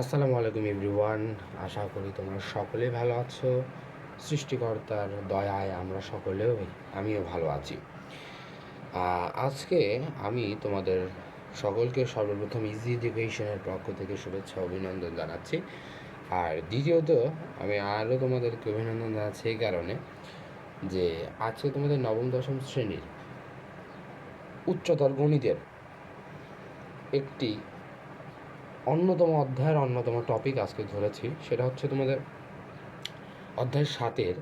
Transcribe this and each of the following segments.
আসসালামু আলাইকুম এভরিওয়ান, আশা করি তোমরা সকলে ভালো আছো। সৃষ্টিকর্তার দয়ায় আমরা সকলেও আমিও ভালো আছি। আজকে আমি তোমাদের সকলকে সর্বপ্রথম ইজি এডুকেশনের পক্ষ থেকে শুভেচ্ছা, অভিনন্দন জানাচ্ছি। আর দ্বিতীয়ত, আমি আরও তোমাদেরকে অভিনন্দন জানাচ্ছি এই কারণে যে আজকে তোমাদের নবম, দশম শ্রেণির উচ্চতর গণিতের একটি অন্যতম অধ্যায়ের অন্যতম টপিক আজকে ধরেছি, সেটা হচ্ছে তোমাদের অধ্যায় সাতের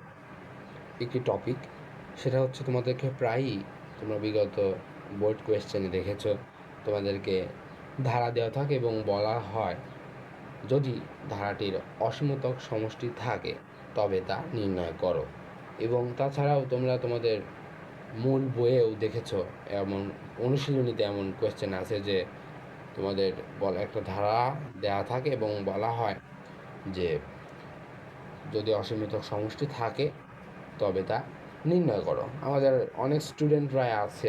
একটি টপিক সেটা হচ্ছে তোমাদেরকে প্রায়ই তোমরা বিগত বোর্ড কোয়েশ্চেনে দেখেছ, তোমাদেরকে ধারা দেওয়া থাকে এবং বলা হয়, যদি ধারাটির অসীমতক সমষ্টি থাকে, তবে তা নির্ণয় করো। এবং তাছাড়াও তোমরা তোমাদের মূল বইয়েও দেখেছ, এমন অনুশীলনীতে এমন কোয়েশ্চেন আছে যে তোমাদের বলা, একটা ধারা দেওয়া থাকে এবং বলা হয় যে যদি অসীমিত সমষ্টি থাকে, তবে তা নির্ণয় করো। আমাদের অনেক স্টুডেন্টরাই আছে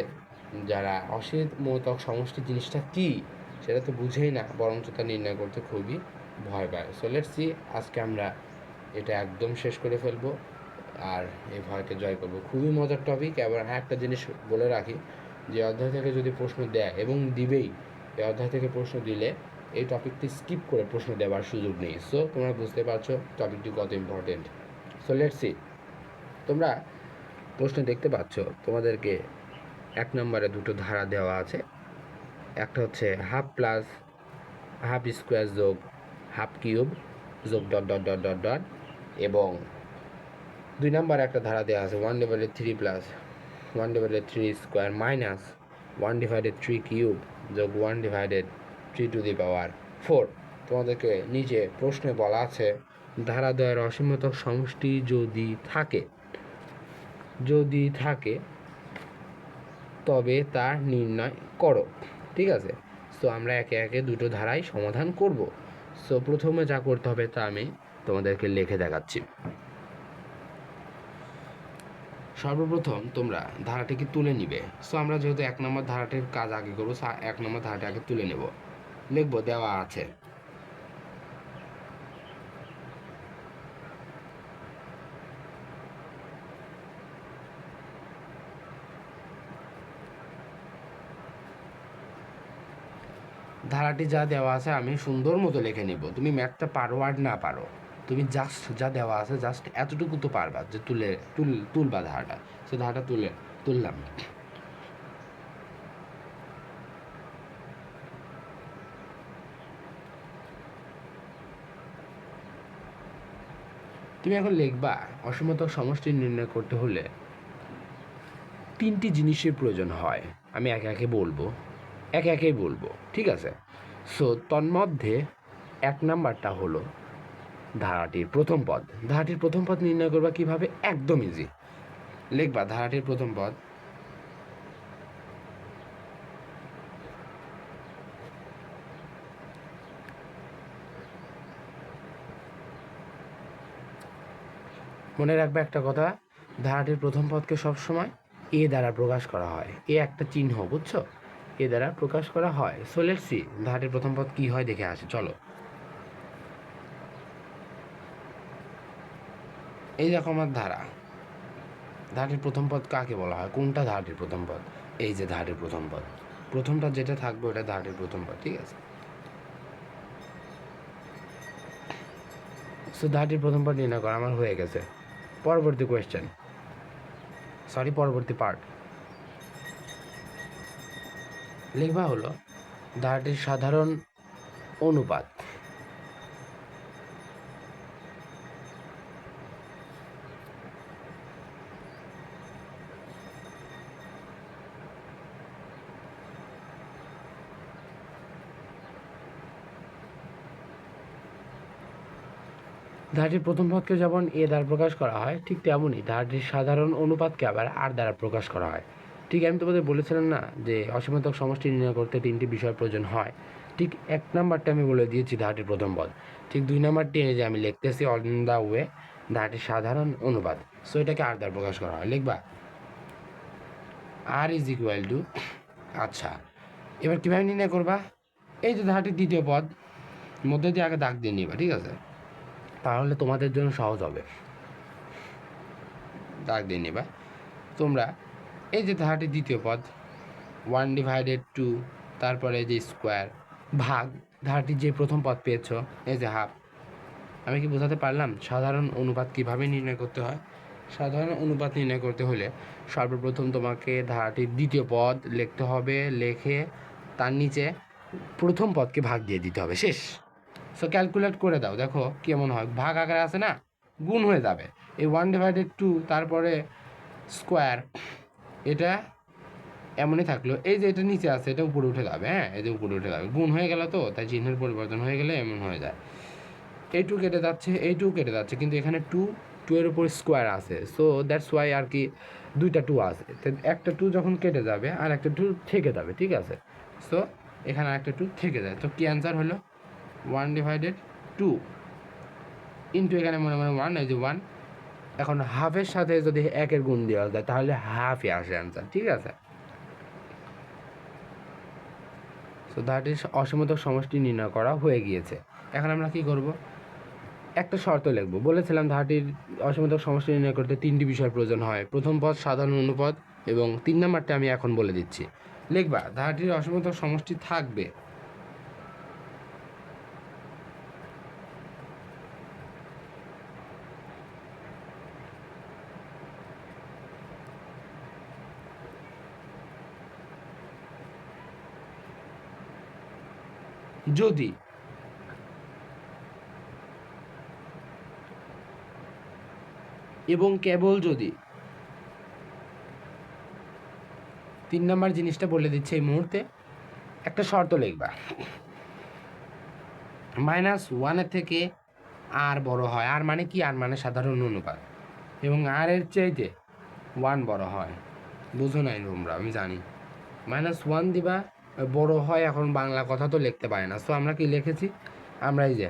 যারা অসীমতক সমষ্টি জিনিসটা কী সেটা তো বুঝেই না, বরঞ্চ তা নির্ণয় করতে খুবই ভয় পায়। সো লেটস সি আজকে আমরা এটা একদম শেষ করে ফেলব আর এই ভয়কে জয় করব। খুবই মজার টপিক এবার একটা জিনিস বলে রাখি, যে অধ্যায় থেকে যদি প্রশ্ন দেয় এবং দিবেই এই অধ্যায় থেকে প্রশ্ন দিলে এই টপিকটি স্কিপ করে প্রশ্ন দেওয়ার সুযোগ নেই। সো তোমরা বুঝতে পারছ টপিকটি কত ইম্পর্টেন্ট সো লেটস সি তোমরা প্রশ্ন দেখতে পাচ্ছ, তোমাদেরকে এক নম্বরে দুটো ধারা দেওয়া আছে। একটা হচ্ছে হাফ প্লাস হাফ স্কোয়ার যোগ হাফ কিউব যোগ dot dot dot dot dot এবং দুই নাম্বার একটা ধারা দেওয়া আছে one divided three plus one divided three square minus one divided three cube যোগ one divided three to the power four তোমাদেরকে নিচে প্রশ্নে বলা আছে ধারাদ্বয়ের অসীমত সমষ্টি যদি থাকে যদি থাকে, তবে তা নির্ণয় করো। ঠিক আছে? সো আমরা একে একে দুটো ধারাই সমাধান করব। সো প্রথমে যা করতে হবে তা আমি তোমাদেরকে লিখে দেখাচ্ছি। সর্বপ্রথম তোমরা ধারাটিকে তুলে নিবে। সো আমরা যেহেতু এক নম্বর ধারাটির কাজ আগে করব এক নম্বর ধারাটি আগে তুলে নেব। লিখব, দেওয়া আছে। ধারাটি যা দেওয়া আছে, আমি সুন্দর মতো লিখে নিব। তুমি ম্যাথটা পারো আর না পারো। তুমি জাস্ট যা দেওয়া আছে জাস্ট এতটুকু তো পারবা যে তুলে, তুল, তুলবা ধারাটা। সে ধারাটা তুলে, তুললাম। তুমি এখন লিখবা অসীমতক সমষ্টি নির্ণয় করতে হলে তিনটি জিনিসের প্রয়োজন হয়। আমি একে একে বলব। একে একেই বলব, ঠিক আছে? সো তন্মধ্যে এক নাম্বারটা হলো ধারাটির প্রথম পদ। ধারাটির প্রথম পদ নির্ণয় করবা কীভাবে? একদম ইজি লিখবা ধারাটির প্রথম পদ। মনে রাখবে একটা কথা, ধারাটির প্রথম পদকে সবসময় এ দ্বারা প্রকাশ করা হয়। এ একটা চিহ্ন, বুঝছ? এ দ্বারা প্রকাশ করা হয়। সো লেটস সি ধারাটির প্রথম পদ কি হয় দেখে আসি, চলো। এই দেখো আমার ধারা। ধারাটির প্রথম পদ কাকে বলা হয়? কোনটা ধারাটির প্রথম পদ? এই যে ধারাটির প্রথম পদ। প্রথমটা যেটা থাকবে ওটা ধারাটির প্রথম পদ, ঠিক আছে? সো ধারটির প্রথম পদ নির্ণয় করা, আমার হয়ে গেছে। পরবর্তী কোয়েশ্চেন সরি পরবর্তী পার্ট লিখবা হলো, ধারাটির সাধারণ অনুপাত। ধারাটির প্রথম পদকে যেমন এ দ্বারা প্রকাশ করা হয়, ঠিক তেমনই ধারটির সাধারণ অনুপাতকে আবার আর দ্বারা প্রকাশ করা হয়। ঠিক আমি তোমাদের বলেছিলাম না যে অসীমতক সমষ্টি নির্ণয় করতে তিনটি বিষয় প্রয়োজন হয়? ঠিক এক নাম্বারটা আমি বলে দিয়েছি ধারটির প্রথম পদ। ঠিক দুই নাম্বারটি যে আমি লিখতেছি অন দ্য ওয়ে ধারটির সাধারণ অনুপাত। সো এটাকে আর দ্বারা প্রকাশ করা হয়। লিখবা? আর ইজ ইকুয়াল টু আচ্ছা। এবার কীভাবে নির্ণয় করবা? এই যে ধারটির দ্বিতীয় পদ, মধ্যে দিয়ে আগে দাগ দিয়ে নিবা, ঠিক আছে? তাহলে তোমাদের জন্য সহজ হবে। দাগ দিয়ে নিবা তোমরা এই যে ধারাটির দ্বিতীয় পদ ওয়ান ডিভাইডেড টু তারপরে যে স্কোয়ার ভাগ ধারাটির যে প্রথম পদ পেয়েছ, এই যে হাফ আমি কি বোঝাতে পারলাম সাধারণ অনুপাত কীভাবে নির্ণয় করতে হয়? সাধারণ অনুপাত নির্ণয় করতে হলে সর্বপ্রথম তোমাকে ধারাটির দ্বিতীয় পদ লিখতে হবে, লেখে তার নিচে প্রথম পদকে ভাগ দিয়ে দিতে হবে। শেষ। সো ক্যালকুলেট করে দাও। দেখো কেমন হয়। ভাগ আকারে আছে না? গুণ হয়ে যাবে। এই ওয়ান ডিভাইডেড টু তারপরে স্কোয়ার এটা এমনই থাকল। এই যে এটা নিচে আছে, এটা উপরে উঠে যাবে হ্যাঁ? যে উপরে উঠে যাবে। গুণ হয়ে গেল তো? তাই চিহ্নের পরিবর্তন হয়ে গেলে এমন হয়ে যায়। এই টু কেটে যাচ্ছে এই টু কেটে যাচ্ছে। কিন্তু এখানে টু টু এর উপর স্কোয়ার আছে। সো দ্যাটস ওয়াই আর কি দুইটা টু আছে। একটা টু যখন কেটে যাবে, আর একটা টু থেকে যাবে, ঠিক আছে? সো এখানে একটা টু থেকে যায়। তো কি অ্যান্সার হলো? ওয়ান ডিভাইডেড টু ইন্টু এখানে মনে মনে ওয়ান এই যে ওয়ান এখন হাফের সাথে যদি একের গুণ দেওয়া যায়, তাহলে হাফই আসে অ্যান্সার ঠিক আছে? তো দ্যাট ইজ সমষ্টি নির্ণয় করা হয়ে গিয়েছে। এখন আমরা কি করব? একটা শর্ত লিখব। বলেছিলাম ধারাটির অসীমতক সমষ্টি নির্ণয় করতে তিনটি বিষয়ের প্রয়োজন হয়। প্রথম পদ, সাধারণ অনুপদ এবং তিন নাম্বারটা আমি এখন বলে দিচ্ছি। লিখবা ধারাটির অসীমতক সমষ্টি থাকবে। যদি এবং কেবল যদি তিন নম্বর জিনিসটা বলে দিচ্ছে এই মুহূর্তে, একটা শর্ত লিখবা। মাইনাস ওয়ানের থেকে আর বড় হয়, আর মানে কি? আর মানে সাধারণ অনুপাত। এবং আর এর চাইতে ওয়ান বড় হয়। বুঝো নাই তোমরা, আমি জানি। মাইনাস ওয়ান দিবা বড় হয় এখন বাংলা কথা তো লিখতে পারে না। সো আমরা কি লিখেছি? আমরা এই যে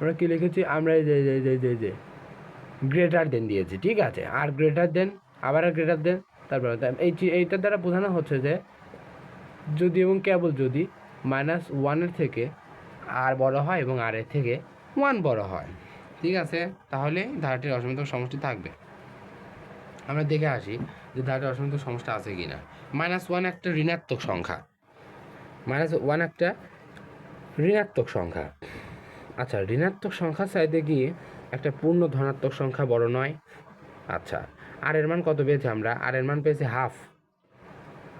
আমরা কি লিখেছি? আমরা এই যে যে যে, যে, যে গ্রেটার দেন দিয়েছি ঠিক আছে? আর গ্রেটার দেন আবার আর গ্রেটার দেন তারপরে এই এইটার দ্বারা বোঝানো হচ্ছে যে যদি এবং কেবল যদি মাইনাস ওয়ানের থেকে আর বড় হয় এবং আর এর থেকে ওয়ান বড় হয় ঠিক আছে? তাহলে ধারাটির অসীমতক সমষ্টি থাকবে। আমরা দেখে আসি যে ধারাটির অসমিত সমষ্টি আছে কি না মাইনাস ওয়ান একটা ঋণাত্মক সংখ্যা। মাইনাস ওয়ান একটা ঋণাত্মক সংখ্যা। আচ্ছা ঋণাত্মক সংখ্যা চাইতে গিয়ে একটা পূর্ণ ধনাত্মক সংখ্যা বড় নয়। আচ্ছা আর এর মান কত পেয়েছি আমরা? আর এর মান পেয়েছি হাফ।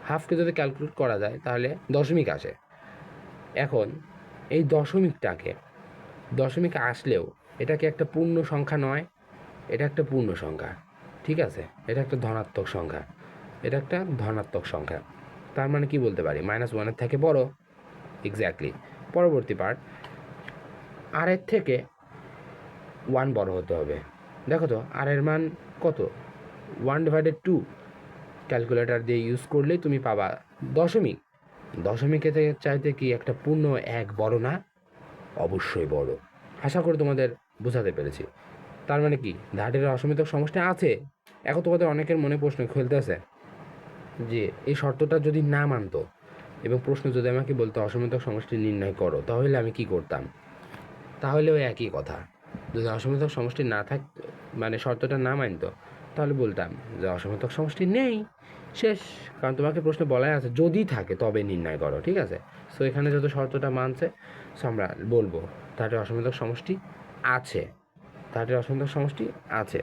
হাফকে যদি ক্যালকুলেট করা যায়, তাহলে দশমিক আসে। এখন, এই দশমিকটাকে, দশমিক আসলেও এটা কি একটা পূর্ণ সংখ্যা নয়, এটা একটা পূর্ণ সংখ্যা। ঠিক আছে? এটা একটা ধনাত্মক সংখ্যা। এটা একটা ধনাত্মক সংখ্যা। তার মানে কি বলতে পারি? মাইনাস ওয়ানের থেকে বড়। এক্স্যাক্টলি পরবর্তী পার্ট আর এর থেকে ওয়ান বড় হতে হবে। দেখো তো আর এর মান কত? ওয়ান ডিভাইডেড টু ক্যালকুলেটর দিয়ে ইউজ করলেই তুমি পাবা দশমিক। দশমিকে চাইতে কি একটা পূর্ণ এক বড় না? অবশ্যই বড়। আশা করি তোমাদের বোঝাতে পেরেছি। তার মানে কি? ধাটের অসমিত সমস্যা আছে। এখন তোমাদের অনেকের মনে প্রশ্ন খেলতেছে যে এই শর্তটা যদি না মানতো এবং প্রশ্ন যদি আমাকে বলতো অসমিতক সমষ্টি নির্ণয় করো তাহলে আমি কি করতাম? তাহলে ওই একই কথা। যদি অসমিতক সমষ্টি না থাক মানে শর্তটা না মানতো, তাহলে বলতাম যে অসমিতক সমষ্টি নেই, শেষ। কারণ তোমাকে প্রশ্ন বলাই আছে, যদি থাকে তবে নির্ণয় করো, ঠিক আছে? সো এখানে যত শর্তটা মানছে সো আমরা বলব, তাহলে অসমিতক সমষ্টি আছে। তাহলে অসমিতক সমষ্টি আছে।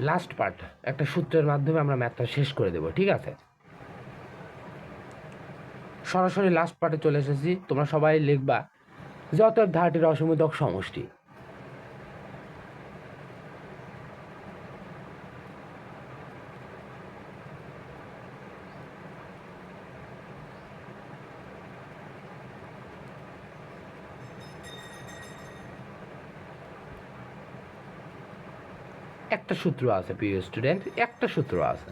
লাস্ট পার্ট একটা সূত্রের মাধ্যমে আমরা ম্যাথটা শেষ করে দেব, ঠিক আছে? সরাসরি লাস্ট পার্টে চলে এসেছি, তোমরা সবাই লিখবা যে অতএব ধারাটির অসমিতক সমষ্টি। একটা সূত্র আছে, প্রিয় স্টুডেন্ট একটা সূত্র আছে।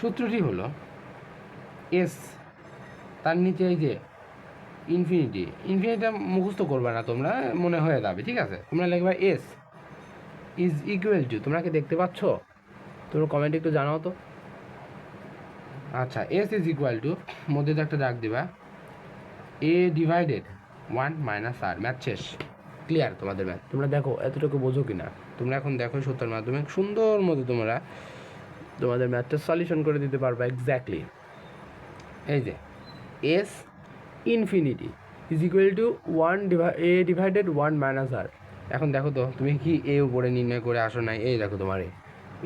সূত্রটি হলো এস তার নিচে এই যে ইনফিনিটি ইনফিনিটিটা মুখস্থ করবে না তোমরা, মনে হয়ে যাবে, ঠিক আছে? তোমরা লিখবে এস ইজ ইকুয়াল টু তোমরা কি দেখতে পাচ্ছ? তোমরা কমেন্ট একটু জানাও তো। আচ্ছা এস ইজ ইকুয়াল টু মধ্যে তো একটা দাগ দিবা a divided one minus r math শেষ। ক্লিয়ার তোমাদের ম্যাথ তোমরা দেখো, এতটুকু বোঝো কি না তোমরা এখন দেখো সত্যের মাধ্যমে সুন্দর মতো তোমরা তোমাদের ম্যাথটা সলিউশন করে দিতে পারবে এক্স্যাক্টলি এই যে S infinity is equal to one divide a divided one minus r এখন দেখো তো, তুমি কি এ উপরে নির্ণয় করে আসো নাই? এই দেখো তোমার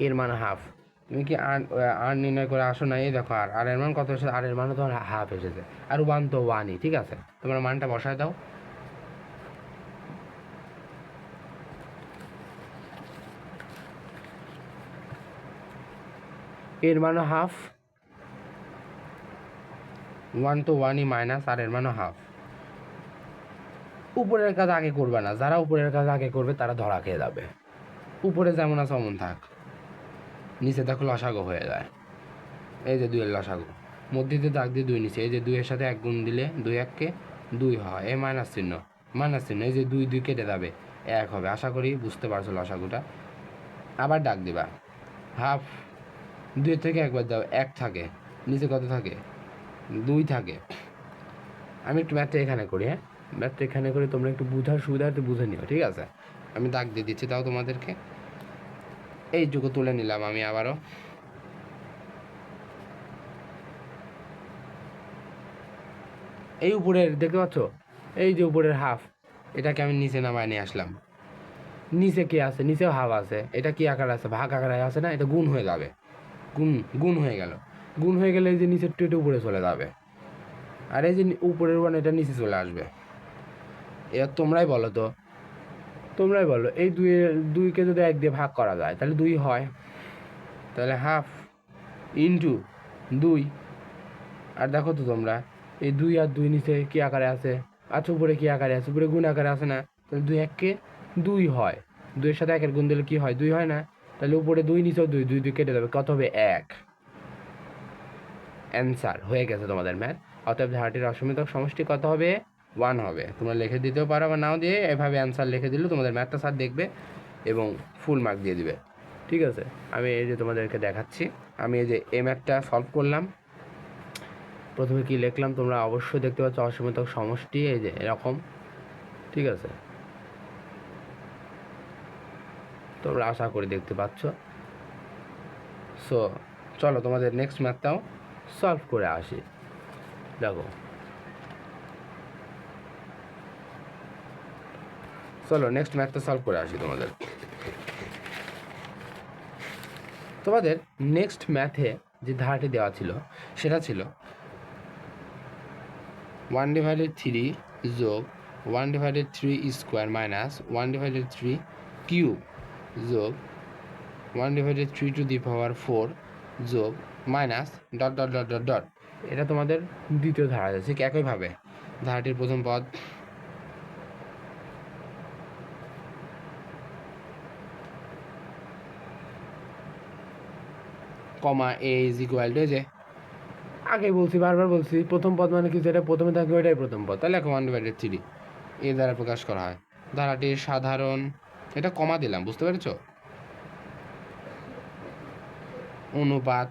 এর মান হাফ তুমি কি আর আর নির্ণয় করে আসো না এই দেখো আর আর এর মান কত এসেছে? আর এর মানও তোমার হাফ এসেছে। আর ওয়ান তো ওয়ানই ঠিক আছে? তোমার মানটা বসায় দাও। এর মানও হাফ ওয়ান তো ওয়ানই মাইনাস আর এর মানও হাফ উপরের কাজ আগে করবে না। যারা উপরের কাজ আগে করবে, তারা ধরা খেয়ে যাবে। উপরে যেমন আছে, অমন থাক। নিচে দেখো লসাগো হয়ে যায়। এই যে দুইয়ের লসাগো। মধ্যে দিয়ে দাগ দিয়ে দুই নিচে। এই যে দুইয়ের সাথে এক গুণ দিলে দুই এককে দুই হয়। এই মাইনাস চিহ্ন। মাইনাস চিহ্ন। এই যে দুই দুই কেটে যাবে, এক হবে। আশা করি বুঝতে পারছ লসাগুটা। আবার ডাক দিবা। হাফ দুই থেকে একবার দাও। এক থাকে, নিচে কত থাকে? দুই থাকে। আমি একটু ম্যাথটা এখানে করি হ্যাঁ? ম্যাথটা এখানে করে তোমরা একটু বুঝার সুবিধার্থে বুঝে নিও, ঠিক আছে? আমি দাগ দিয়ে দিচ্ছি তাও তোমাদেরকে। এইটুকু তুলে নিলাম আমি আবারও। এই উপরের, দেখতে পাচ্ছ? এই যে উপরের হাফ এটাকে আমি নিচে নামায় নিয়ে আসলাম। নিচে কি আছে? নিচেও হাফ আছে। এটা কি আকার আছে? ভাগ আকারে আছে না? এটা গুণ হয়ে যাবে। গুণ গুণ হয়ে গেল। গুণ হয়ে গেলে এই যে নিচের টুইটে উপরে চলে যাবে। আর এই যে উপরের ওয়ান এটা নিচে চলে আসবে। এবার তোমরাই বলো তো। তোমরাই বলো, এই দুই দুইকে যদি এক দিয়ে ভাগ করা যায়, তাহলে দুই হয়। তাহলে হাফ ইন্টু দুই। আর দেখো তো তোমরা, এই দুই আর দুই নিচে কী আকারে আছে? আচ্ছা উপরে কী আকারে আছে? উপরে গুণ আকারে আছে না? তাহলে দুই এককে দুই হয়। দুইয়ের সাথে একের গুণ দিলে কী হয়? দুই হয় না। তাহলে উপরে দুই নিচেও দুই দুই দুই কেটে যাবে। কত হবে? এক। অ্যান্সার হয়ে গেছে তোমাদের ম্যাথ অতএব ধারাটির অসমিতক সমষ্টি কত হবে? ওয়ান হবে। তোমরা লিখে দিতেও পারো বা নাও দিয়ে এভাবে অ্যান্সার লিখে দিলে তোমাদের ম্যাথটা স্যার দেখবে এবং ফুল মার্ক দিয়ে দিবে। ঠিক আছে? আমি এই যে তোমাদেরকে দেখাচ্ছি। আমি এই যে এ ম্যাথটা সলভ করলাম। প্রথমে কি লিখলাম? তোমরা অবশ্যই দেখতে পাচ্ছ অসমিতক সমষ্টি, এই যে এরকম। ঠিক আছে? তোমরা আশা করি দেখতে পাচ্ছ। সো চলো তোমাদের নেক্সট ম্যাথটাও সলভ করে আসি। দেখো। চলো নেক্সট ম্যাথটা সলভ করে আসি তোমাদের। তোমাদের নেক্সট ম্যাথে যে ধারাটি দেওয়া ছিল, সেটা ছিল ওয়ান ডিভাইডেড থ্রি যোগ one divided three square minus one divided three cube যোগ one divided three to the power four যোগ minus dot dot dot dot dot. এটা তোমাদের দ্বিতীয় ধারা আছে, ঠিক একইভাবে। ধারাটির প্রথম পদ comma a is equal to যে। আগে বলছি, বারবার বলছি, প্রথম পদ মানে কি? যেটা প্রথমে থাকে ওইটাই প্রথম পদ। তাহলে এখন ওয়ান ডিভাইডেড থ্রি। এ দ্বারা প্রকাশ করা হয়। ধারাটির সাধারণ এটা কমা দিলাম, বুঝতে পেরেছ? অনুপাত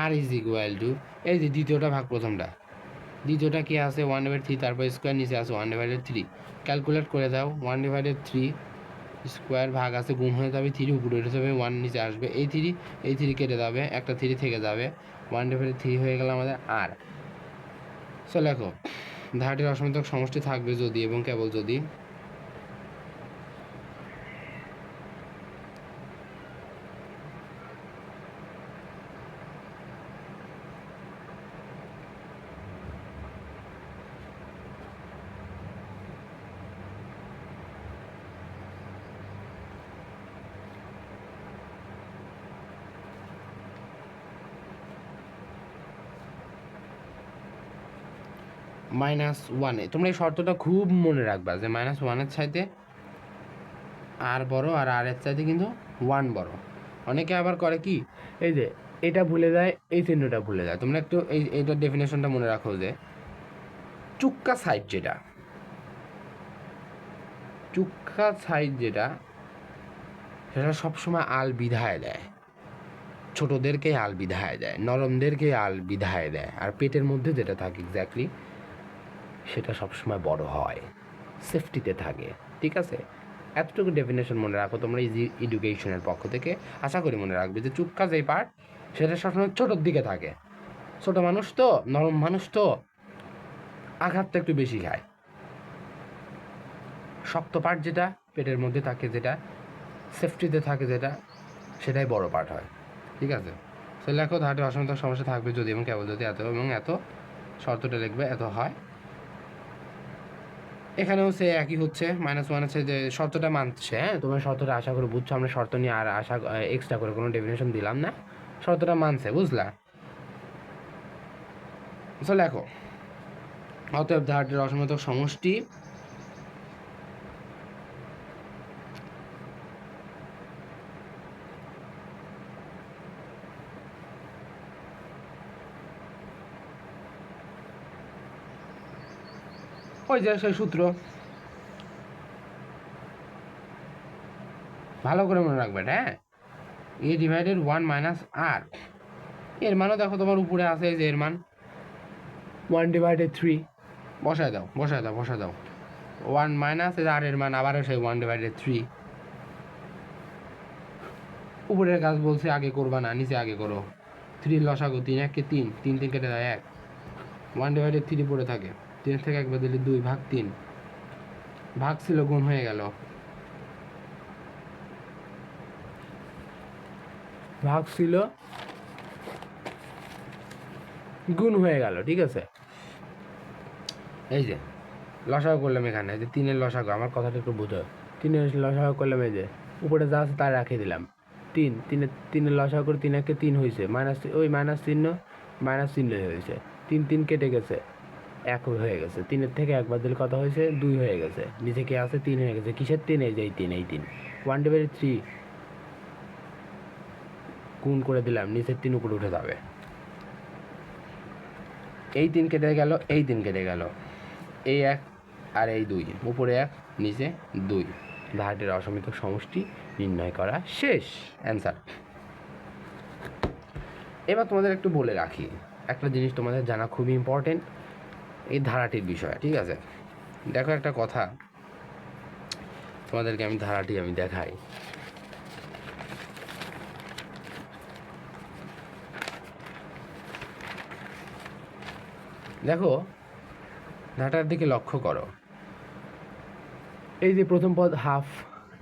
আর ইজ ইকুয়াল টু এই যে দ্বিতীয়টা ভাগ প্রথমটা। দ্বিতীয়টা কি আছে? ওয়ান ডিভাইড থ্রি তারপর স্কোয়ার নিচে আছে ওয়ান ডিভাইডেড থ্রি ক্যালকুলেট করে দাও ওয়ান ডিভাইডেড থ্রি স্কোয়ার ভাগ আছে, গুণ হয়ে যাবে থ্রি উপরে উঠে যাবে ওয়ান নিচে আসবে এই থ্রি এই থ্রি কেটে যাবে, একটা থ্রি থেকে যাবে। ওয়ান ডিভাইডেড থ্রি হয়ে গেল আমাদের আর সো লেখো। ধারাটির অসমিতক সমষ্টি থাকবে যদি এবং কেবল যদি। মাইনাস ওয়ানে তোমরা এই শর্তটা খুব মনে রাখবা যে মাইনাস ওয়ানের চাইতে আর বড় আর আর এর চাইতে কিন্তু ওয়ান বড়। অনেকে আবার করে কি, এই যে এটা ভুলে যায়, এই চিহ্নটা ভুলে যায়। তোমরা একটু এই, এইটার ডেফিনেশনটা মনে রাখো যে চুক্কা সাইড যেটা, চুক্কা সাইড যেটা, সেটা সবসময় আল বিধায় দেয়। ছোটদেরকে আল বিধায় দেয় নরমদেরকে আল বিধায় দেয়। আর পেটের মধ্যে যেটা থাকে এক্স্যাক্টলি সেটা সবসময় বড় হয়। সেফটিতে থাকে, ঠিক আছে? এতটুকু ডেফিনেশন মনে রাখো তোমরা ইজি এডুকেশনের পক্ষ থেকে। আশা করি মনে রাখবে যে চুপকা যেই পার্ট সেটা সবসময় ছোটোর দিকে থাকে। ছোট মানুষ তো, নরম মানুষ তো, আঘাতটা একটু বেশি খায়। শক্ত পার্ট যেটা, পেটের মধ্যে থাকে যেটা সেফটিতে থাকে যেটা, সেটাই বড় পার্ট হয়, ঠিক আছে? সে লেখো ধারটি অসংখ্য সমস্যা থাকবে যদি এবং কেবল যদি এত এবং এত শর্তটা লিখবে, এত হয়। এখানেও সে একই হচ্ছে মাইনাস ওয়ান আছে যে শর্তটা মানছে হ্যাঁ? তোমার শর্তটা আশা করে বুঝছ, আমরা শর্ত নিয়ে আর আশা এক্সট্রা করে কোনো ডেফিনেশন দিলাম না। শর্তটা মানছে, বুঝলা? লেখো। অতএব ধারটির অসমতক সমষ্টি। ওই যে সেই সূত্র? ভালো করে মনে রাখবেন হ্যাঁ? A divided one minus r এর মানও দেখো তোমার উপরে আছে যে এর মান। ওয়ান ডিভাইডেড থ্রি বসায় দাও বসায় দাও বসায় দাও। ওয়ান মাইনাস আর এর মান আবারও সেই ওয়ান ডিভাইডেড থ্রি উপরের কাজ বলছে আগে করবা না নিচে আগে করো। থ্রি লসাগো তিন এককে তিন তিন তিন কেটে দেয় এক। ওয়ান ডিভাইডেড থ্রি পড়ে থাকে। তিন থেকে একবার দিলে দুই, ভাগ তিন। ভাগ ছিল গুণ হয়ে গেল। ভাগ ছিল গুণ হয়ে গেল, ঠিক আছে? এই যে, লসাগু করলাম এখানে যে তিনের লসাগু, আমার কথাটা একটু বুঝো। তিনের লসাগু করলাম এই যে, উপরে যা আছে তা রাখে দিলাম। তিন, তিনের তিনের লসাগু করে তিন একে তিন হয়েছে মাইনাস, ওই মাইনাস চিহ্ন মাইনাস চিহ্ন হয়েছে তিন তিন কেটে গেছে। এক হয়ে গেছে। তিনের থেকে একবার দিলে কত হয়েছে? দুই হয়ে গেছে। নিচে কে আছে? তিন হয়ে গেছে। কিসের তিন? এই যে এই তিন এই তিন। ওয়ান ডিভাইড থ্রি গুণ করে দিলাম, নিচের তিন উপরে উঠে যাবে। এই তিন কেটে গেল, এই তিন কেটে গেল। এই এক আর এই দুই। উপরে এক, নিচে দুই। ধারটির অসমিত সমষ্টি নির্ণয় করা শেষ। অ্যান্সার এবার তোমাদের একটু বলে রাখি। একটা জিনিস তোমাদের জানা খুবই ইম্পর্টেন্ট এই ধারাটির বিষয়, ঠিক আছে? দেখো একটা কথা, তোমাদেরকে আমি ধারাটি আমি দেখাই। দেখো, ধারাটার দিকে লক্ষ্য করো। এই যে প্রথম পদ হাফ,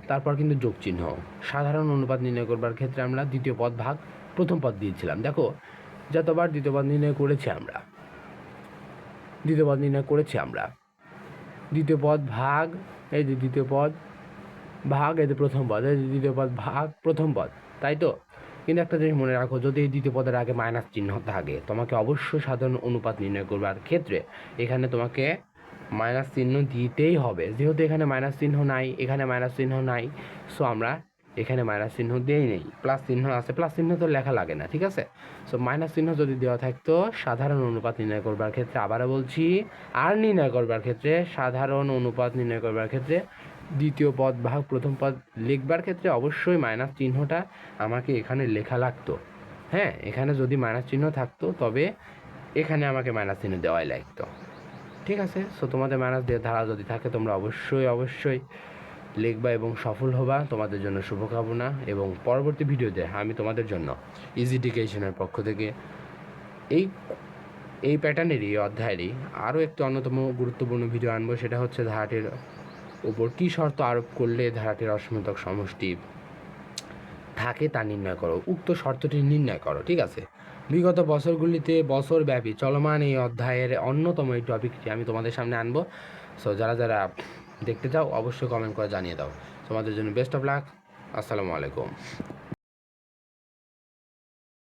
তারপর কিন্তু যোগ চিহ্ন সাধারণ অনুপাত নির্ণয় করবার ক্ষেত্রে আমরা দ্বিতীয় পদ ভাগ প্রথম পদ দিয়েছিলাম। দেখো, যতবার দ্বিতীয় পদ নির্ণয় করেছি আমরা দ্বিতীয় পদ নির্ণয় করেছি আমরা। দ্বিতীয় পদ ভাগ, এই যে দ্বিতীয় পদ ভাগ, এই যে প্রথম পদ, এই যে দ্বিতীয় পদ ভাগ, প্রথম পদ, তাই তো? কিন্তু একটা জিনিস মনে রাখো, যদি এই দ্বিতীয় পদের আগে মাইনাস চিহ্ন থাকে, তোমাকে অবশ্যই সাধারণ অনুপাত নির্ণয় করবার ক্ষেত্রে এখানে তোমাকে মাইনাস চিহ্ন দিতেই হবে। যেহেতু এখানে মাইনাস চিহ্ন নাই, এখানে মাইনাস চিহ্ন নাই সো আমরা এখানে মাইনাস চিহ্ন দিয়েই নেই। প্লাস চিহ্ন আছে, প্লাস চিহ্ন তো লেখা লাগে না, ঠিক আছে? সো মাইনাস চিহ্ন যদি দেওয়া থাকতো, সাধারণ অনুপাত নির্ণয় করবার ক্ষেত্রে আবারও বলছি, আর নির্ণয় করবার ক্ষেত্রে, সাধারণ অনুপাত নির্ণয় করবার ক্ষেত্রে দ্বিতীয় পদ ভাগ প্রথম পদ লিখবার ক্ষেত্রে অবশ্যই মাইনাস চিহ্নটা আমাকে এখানে লেখা লাগতো। হ্যাঁ এখানে যদি মাইনাস চিহ্ন থাকতো, তবে এখানে আমাকে মাইনাস চিহ্ন দেওয়াই লাগতো। ঠিক আছে? সো তোমাদের মাইনাস দিয়ে ধারা যদি থাকে, তোমরা অবশ্যই অবশ্যই লিখবা এবং সফল হবা। তোমাদের জন্য শুভকামনা এবং পরবর্তী ভিডিওতে আমি তোমাদের জন্য ইজি এডুকেশনের পক্ষ থেকে এই এই প্যাটার্নেরই অধ্যায়েরই আরও একটি অন্যতম গুরুত্বপূর্ণ ভিডিও আনব। সেটা হচ্ছে ধারাটির উপর কী শর্ত আরোপ করলে ধারাটির অসীমতক সমষ্টি থাকে তা নির্ণয় করো। উক্ত শর্তটি নির্ণয় করো, ঠিক আছে? বিগত বছরগুলিতে বছরব্যাপী চলমান এই অধ্যায়ের অন্যতম এই টপিকটি আমি তোমাদের সামনে আনব। সো যারা যারা দেখতে চাও অবশ্যই কমেন্ট করে জানিয়ে দাও। তোমাদের জন্য বেস্ট অফ লাক আসসালামু আলাইকুম।